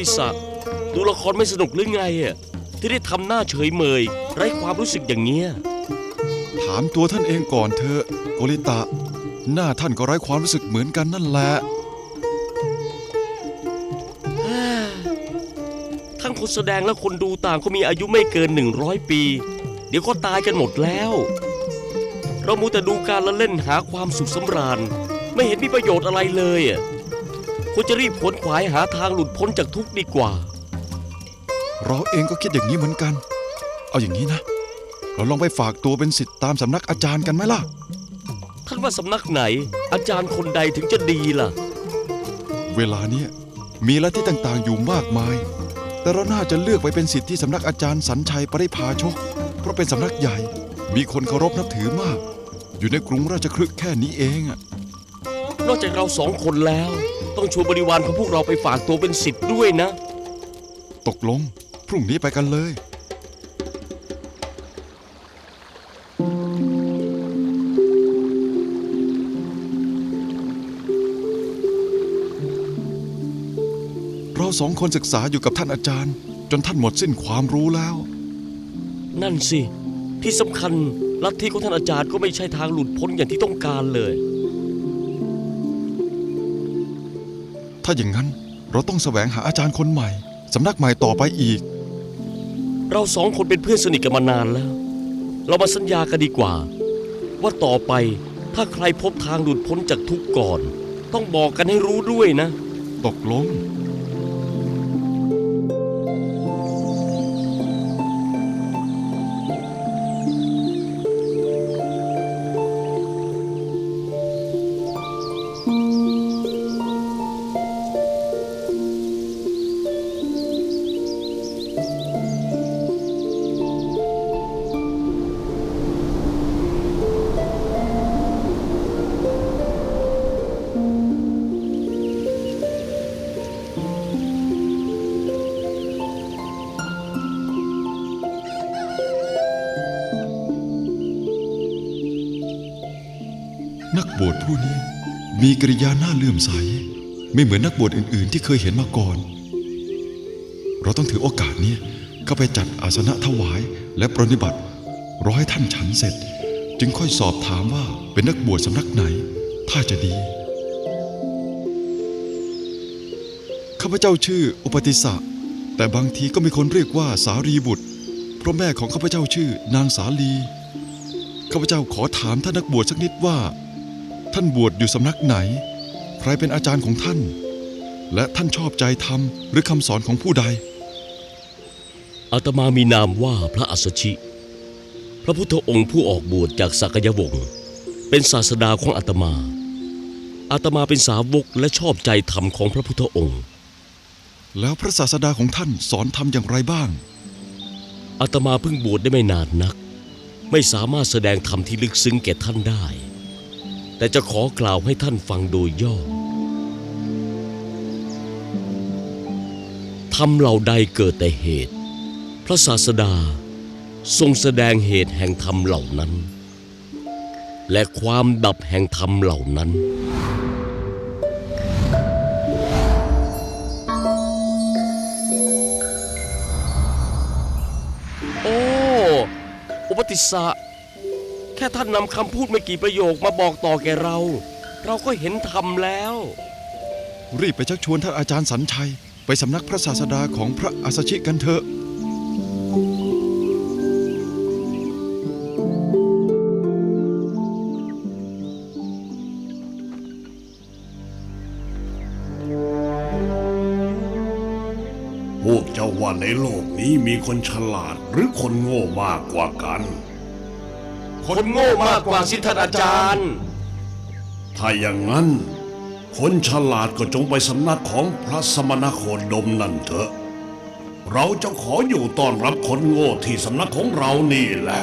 ปติศักดิ์ดูละครไม่สนุกหรือไงอะที่ได้ทำหน้าเฉยเมย ไร้ความรู้สึกอย่างเงี้ยถามตัวท่านเองก่อนเถอะโกริตะ หน้าท่านก็ไร้ความรู้สึกเหมือนกันนั่นแหละ ทั้งคนแสดงและคนดูต่างก็มีอายุไม่เกิน 100 ปี เดี๋ยวก็ตายกันหมดแล้ว เรามูแต่ดูการละเล่นหาความสุขสำราญ ไม่เห็นมีประโยชน์อะไรเลยอะ ควรจะรีบขวนขวายหาทางหลุดพ้นจากทุกข์ดีกว่า เราเองก็คิดอย่างนี้เหมือนกัน เอาอย่างนี้นะ เราลองไปฝากตัวเป็นสิทธิ์ตามสำนักอาจารย์กันไหมล่ะ ท่านว่าสำนักไหน อาจารย์คนใดถึงจะดีล่ะ เวลาเนี้ยมีลัทธิต่างๆอยู่มากมาย แต่เราน่าจะเลือกไปเป็นสิทธิ์ที่สำนักอาจารย์สัญชัยปริพาชก เพราะเป็นสำนักใหญ่ มีคนเคารพนับถือมาก อยู่ในกรุงราชคฤห์แค่นี้เองอะ นอกจากเราสองคนแล้ว ต้องชวนบริวารของพวกเราไปฝากตัวเป็นสิทธิ์ด้วยนะ ตกลง พรุ่งนี้ไปกันเลย เราสองคนศึกษาอยู่กับท่านอาจารย์ จนท่านหมดสิ้นความรู้แล้ว นั่นสิ ที่สำคัญลัทธิของท่านอาจารย์ก็ไม่ใช่ทางหลุดพ้นอย่างที่ต้องการเลย ถ้าอย่างนั้นเราต้องแสวงหาอาจารย์คนใหม่ สำนักใหม่ต่อไปอีก เราสองคนเป็นเพื่อนสนิทกันมานานแล้ว เรามาสัญญากันดีกว่า ว่าต่อไปถ้าใครพบทางหลุดพ้นจากทุกข์ก่อน ต้องบอกกันให้รู้ด้วยนะ ตกลง นักบวชผู้นี้มีกริยาหน้าเลื่อมใส ไม่เหมือนนักบวชอื่น ๆ ที่เคยเห็นมาก่อน เราต้องถือโอกาสนี้เข้าไปจัดอาสนะถวายและปรนิบัติรอให้ท่านฉันเสร็จ จึงค่อยสอบถามว่าเป็นนักบวชสำนักไหน ถ้าจะดี ข้าพเจ้าชื่ออุปติสสะแต่บางทีก็มีคนเรียกว่าสารีบุตร เพราะแม่ของข้าพเจ้าชื่อนางสาลีข้าพเจ้าขอถามท่านนักบวชสักนิดว่า ท่านบวชอยู่สำนักไหน ใครเป็นอาจารย์ของท่าน และท่านชอบใจธรรมหรือคำสอนของผู้ใด อาตมามีนามว่าพระอัสสชิ พระพุทธองค์ผู้ออกบวชจากสักยวงศ์เป็นศาสดาของอาตมา อาตมาเป็นสาวกและชอบใจธรรมของพระพุทธองค์ แล้วพระศาสดาของท่านสอนธรรมอย่างไรบ้าง อาตมาเพิ่งบวชได้ไม่นานนัก ไม่สามารถแสดงธรรมที่ลึกซึ้งแก่ท่านได้ แต่จะขอกล่าวให้ท่านฟังโดยย่อธรรมเหล่าใดเกิดแต่เหตุ พระศาสดาทรงแสดงเหตุแห่งธรรมเหล่านั้น และความดับแห่งธรรมเหล่านั้น โอ้ อุปติสสะ ค่ท่านนำคำพูดไม่กี่ประโยคมาบอกต่อแก่เรา เราก็เห็นธรรมแล้ว รีบไปชักชวนท่านอาจารย์สัญชัย ไปสำนักพระศาสดาของพระอัสสชิกันเถอะพวกเจ้าว่าในโลกนี้มีคนฉลาดหรือคนโง่มากกว่ากัน คนโง่มากกว่าสิทธานอาจารย์ ถ้าอย่างนั้น คนฉลาดก็จงไปสำนักของพระสมณโคดมนั่นเถอะ เราจะขออยู่ต้อนรับคนโง่ที่สำนักของเรานี่แหละ